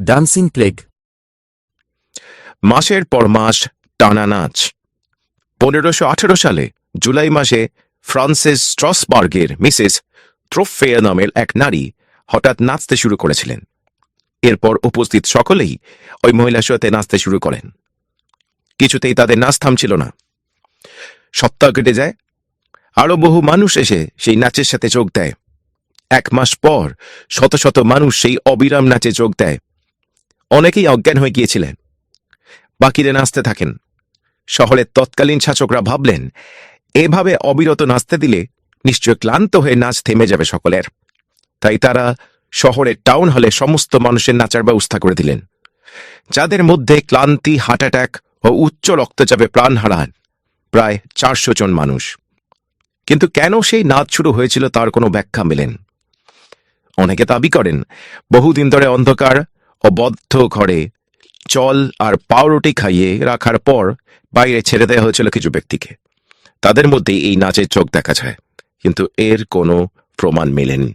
Dancing plague মাসের পর মাস টানা নাচ। পনেরোশো সালে জুলাই মাসে ফ্রান্সিস স্ট্রসবার্গের মিসেস ট্রোফেয়া নামের এক নারী হঠাৎ নাচতে শুরু করেছিলেন। এরপর উপস্থিত সকলেই ওই মহিলার সাথে নাচতে শুরু করেন। কিছুতেই তাদের নাচ থামছিল না। সপ্তাহ কেটে যায়। আরও বহু মানুষ এসে সেই নাচের সাথে যোগ দেয়। এক মাস পর শত শত মানুষ সেই অবিরাম নাচে যোগ দেয়। অনেকেই অজ্ঞান হয়ে গিয়েছিলেন। বাকিরা নাচতে থাকেন। শহরের তৎকালীন শাসকরা ভাবলেন, এভাবে অবিরত নাচতে দিলে নিশ্চয় ক্লান্ত হয়ে নাচ থেমে যাবে সকলের। তাই তারা শহরের টাউন হলে সমস্ত মানুষের নাচার ব্যবস্থা করে দিলেন। যাদের মধ্যে ক্লান্তি, হার্ট অ্যাটাক ও উচ্চ রক্তচাপে প্রাণ হারান, প্রায় চারশো জন মানুষ। কিন্তু কেন সেই নাচ শুরু হয়েছিল তার কোনো ব্যাখ্যা মেলেন। অনেকে দাবি করেন, বহুদিন ধরে অন্ধকার ও বদ্ধ ঘরে চল আর পাউরুটি খাইয়ে রাখার পর বাইরে ছেড়ে দেওয়া হয়েছিল কিছু ব্যক্তিকে। তাদের মধ্যে এই নাচের চোখ দেখা যায়, কিন্তু এর কোনো প্রমাণ মেলেনি।